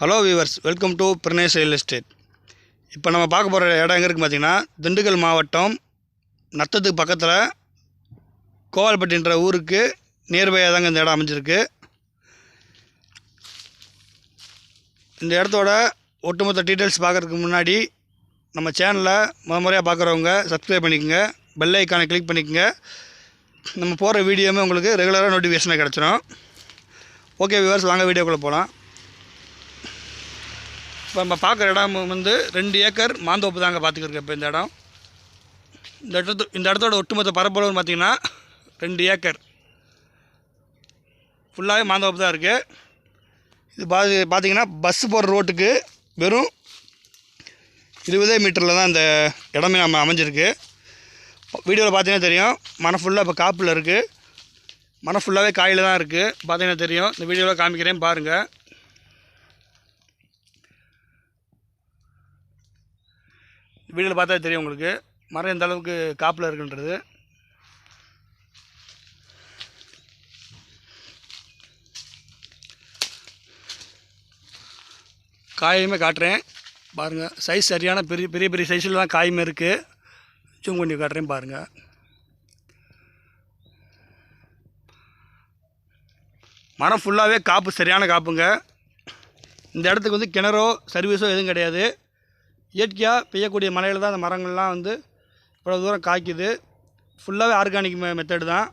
Hello viewers welcome to Pranesh real estate இப்போ நம்ம பார்க்க போகிற இடம் எங்கே இருக்குது பார்த்தீங்கன்னா திண்டுக்கல் மாவட்டம் நத்தத்துக்கு பக்கத்தில் கோவால்பட்டின்ற ஊருக்கு நியர்பையாக தாங்க இந்த இடம் அமைஞ்சிருக்கு. இந்த இடத்தோட ஒட்டுமொத்த டீட்டெயில்ஸ் பார்க்குறதுக்கு முன்னாடி நம்ம சேனலை முத முறையாக பார்க்குறவங்க சப்ஸ்கிரைப் பண்ணிக்கோங்க பெல் ஐக்கானை கிளிக் பண்ணிக்கோங்க. நம்ம போகிற வீடியோமே உங்களுக்கு ரெகுலராக நோட்டிஃபிகேஷனாக கிடச்சிடும் ஓகே வியூவர்ஸ் வாங்க வீடியோக்குள்ளே போகலாம் இப்போ நம்ம பார்க்குற இடம் வந்து ரெண்டு ஏக்கர் மாந்தோப்பு தாங்க பார்த்துக்கிருக்கு இப்போ இந்த இடம். இந்த இடத்து இந்த இடத்தோட ஒட்டுமொத்த பரப்பளவுன்னு பார்த்தீங்கன்னா ரெண்டு ஏக்கர். ஃபுல்லாகவே மாந்தோப்பு தான் இருக்குது இது பா பார்த்தீங்கன்னா பஸ்ஸு போகிற ரோட்டுக்கு வெறும் இருபதே மீட்டரில் தான் இந்த இடமே நம்ம அமைஞ்சிருக்கு. வீடியோவில் பார்த்தீங்கன்னா தெரியும். மனம் ஃபுல்லாக இப்போ காப்பில் இருக்குது மனம் ஃபுல்லாகவே காயில் தான் இருக்குது பார்த்தீங்கன்னா தெரியும். இந்த வீடியோவில் காமிக்கிறேன் பாருங்கள் வீடியோவில் பார்த்தா தெரியும் உங்களுக்கு. மரம் எந்த அளவுக்கு காப்பில் இருக்குன்றது. காயுமே காட்டுறேன். பாருங்கள் சைஸ் சரியான பெரிய பெரிய பெரிய சைஸில் தான் காயுமே இருக்குது ஜூம் பண்ணி காட்டுறேன் பாருங்கள் மரம் ஃபுல்லாகவே காப்பு சரியான காப்புங்க. இந்த இடத்துக்கு வந்து கிணறோ சர்வீஸோ எதுவும் கிடையாது. இயற்கையாக பெய்யக்கூடிய மழையில் தான் அந்த மரங்கள்லாம் வந்து இவ்வளோ தூரம் காய்க்குது. ஃபுல்லாகவே ஆர்கானிக் மெ மெத்தடு தான்.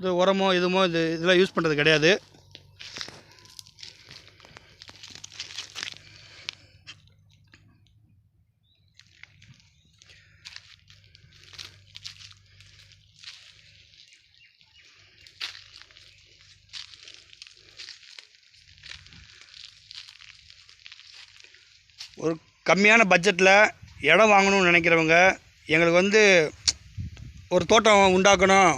இது உரமோ இதுமோ இது இதெல்லாம் யூஸ் பண்ணுறது கிடையாது. ஒரு கம்மியான பட்ஜெட்டில் இடம் வாங்கணும்னு நினைக்கிறவங்க எங்களுக்கு வந்து ஒரு தோட்டம் உண்டாக்கணும்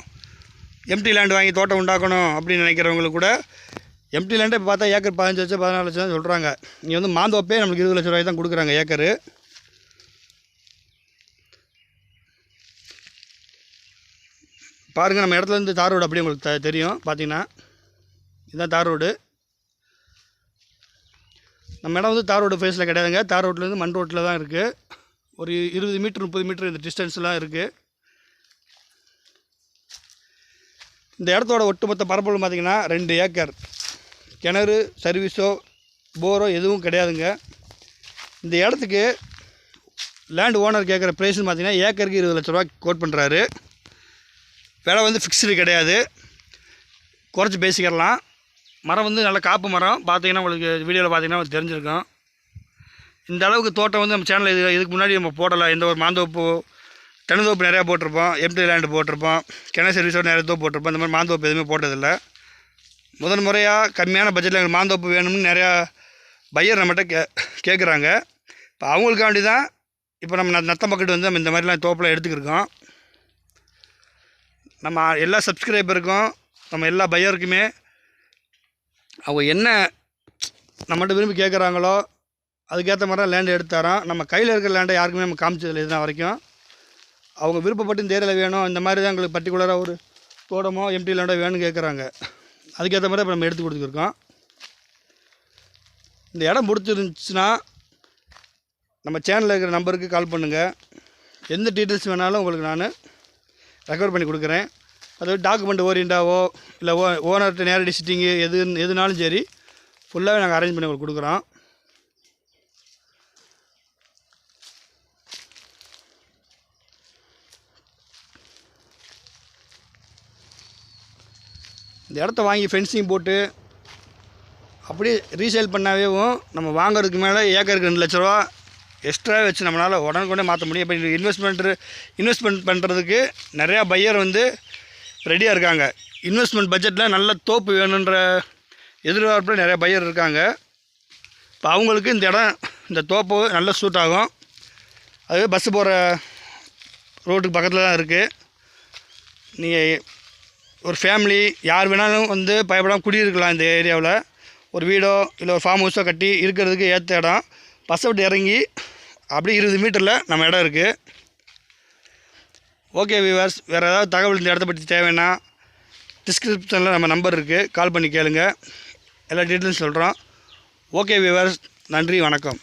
எம்டி லேண்ட் வாங்கி தோட்டம் உண்டாக்கணும் அப்படின்னு நினைக்கிறவங்களுக்கு கூட எம்டி லேண்டே பார்த்தா ஏக்கர் பதினஞ்சு லட்சம் பதினாலு லட்சம் தான் சொல்கிறாங்க இங்கே வந்து மாந்தோப்பே நம்மளுக்கு இருபது லட்ச ரூபாய் தான் கொடுக்குறாங்க ஏக்கரு. பாருங்கள் நம்ம இடத்துலேருந்து தார் ரோடு அப்படியே உங்களுக்கு த- தெரியும். பார்த்தீங்கன்னா இதுதான் தார் ரோடு. நம்ம இடம் வந்து தார் ரோடு ஃபேஸில் கிடையாதுங்க. தார் ரோட்லேருந்து மண் ரோட்டில் தான் இருக்குது ஒரு இருபது மீட்ரு முப்பது மீட்ரு இந்த டிஸ்டன்ஸ்லாம் இருக்குது இந்த இடத்தோட ஒட்டுமொத்த பரப்பளவு பார்த்திங்கன்னா ரெண்டு ஏக்கர். கிணறு சர்வீஸோ போரோ எதுவும் கிடையாதுங்க. இந்த இடத்துக்கு லேண்ட் ஓனர் கேட்குற ப்ரைஸ்னு பார்த்திங்கன்னா ஏக்கருக்கு இருபது லட்ச ரூபா கோட் பண்ணுறாரு விலை வந்து ஃபிக்ஸ்டு கிடையாது. குறைச்சி பேசிக்கிறலாம். மரம் வந்து நல்ல காப்பு மரம். பார்த்தீங்கன்னா உங்களுக்கு வீடியோவில் பார்த்தீங்கன்னா தெரிஞ்சிருக்கும். இந்த அளவுக்கு தோட்டம் வந்து நம்ம சேனலில் இது இதுக்கு முன்னாடி நம்ம போடலை. எந்த ஒரு மாந்தோப்பு தென்னந்தோப்பு நிறையா போட்டிருப்போம். எம்டி லேண்டு போட்டிருப்போம். கிணறு சர்வீஸோட நிறைய தோப்பு போட்டிருப்போம். இந்த மாதிரி மாந்தோப்பு எதுவுமே போட்டதில்லை. முதல் முறையாக கம்மியான பட்ஜெட்டில் எங்களுக்கு மாந்தோப்பு வேணும்னு நிறையா பையர் நம்மகிட்ட கே கேட்குறாங்க இப்போ அவங்களுக்காண்டி தான் இப்போ நம்ம நத்த நத்தம் வந்து நம்ம இந்த மாதிரிலாம் தோப்பில் எடுத்துக்கிருக்கோம். நம்ம எல்லா சப்ஸ்கிரைபருக்கும் நம்ம எல்லா பையருக்குமே அவங்க என்ன நம்மகிட்ட விரும்பி கேட்குறாங்களோ அதுக்கேற்ற மாதிரி தான் லேண்டு எடுத்து தரோம் நம்ம கையில் இருக்கிற லேண்டை யாருக்குமே நம்ம காமிச்சதில்லை இதுதான் வரைக்கும். அவங்க விருப்பப்பட்டு இந்த ஏரியாவில் வேணும் இந்த மாதிரி தான் எங்களுக்கு பர்டிகுலராக ஒரு தோட்டமோ எம்டி லேண்டோ வேணும்னு கேட்குறாங்க அதுக்கேற்ற மாதிரி இப்போ நம்ம எடுத்து கொடுத்துருக்கோம். இந்த இடம் பிடிச்சிருந்துச்சுன்னா நம்ம சேனலில் இருக்கிற நம்பருக்கு கால் பண்ணுங்கள் எந்த டீட்டெயில்ஸ் வேணாலும் உங்களுக்கு நான் ரெக்கவர் பண்ணி கொடுக்குறேன். அதாவது டாக்குமெண்ட் ஓரியண்டாவோ இல்லை ஓ ஓனர்கிட்ட நேரடி சிட்டிங்கு எது எதுனாலும் சரி ஃபுல்லாகவே நாங்கள் அரேஞ்ச் பண்ணி உங்களுக்கு கொடுக்குறோம். இந்த இடத்த வாங்கி ஃபென்சிங் போட்டு அப்படியே ரீசேல் பண்ணாவேவும் நம்ம வாங்குறதுக்கு மேலே ஏக்கருக்கு ரெண்டு லட்ச ரூபா எக்ஸ்ட்ரா வச்சு நம்மளால் உடனுக்குடனே மாற்ற முடியும். இப்போ இன்வெஸ்ட்மெண்ட்டு இன்வெஸ்ட்மெண்ட் பண்ணுறதுக்கு நிறையா பையர் வந்து ரெடியாக இருக்காங்க. இன்வெஸ்ட்மெண்ட் பட்ஜெட்டில் நல்ல தோப்பு வேணுன்ற எதிர்பார்ப்பில் நிறைய பையர் இருக்காங்க. இப்போ அவங்களுக்கு இந்த இடம் இந்த தோப்பு நல்ல சூட் ஆகும். அதுவே பஸ்ஸு போகிற ரோட்டுக்கு பக்கத்தில் தான் இருக்குது நீங்கள் ஒரு ஃபேமிலி யார் வேணாலும் வந்து பயப்படாமல் குடியிருக்கலாம் இந்த ஏரியாவில் ஒரு வீடோ இல்லை ஒரு ஃபார்ம் ஹவுஸோ கட்டி இருக்கிறதுக்கு ஏற்ற இடம். பஸ்ஸை விட்டு இறங்கி அப்படியே இருபது மீட்டரில் நம்ம இடம் இருக்குது ஓகே வியூவர்ஸ் வேறு ஏதாவது தகவல் இந்த இடத்த பற்றி தேவைன்னா டிஸ்கிரிப்ஷனில் நம்ம நம்பர் இருக்குது கால் பண்ணி கேளுங்கள் எல்லா டீட்டெயில்ஸ் சொல்கிறோம் ஓகே வியூவர்ஸ் நன்றி வணக்கம்.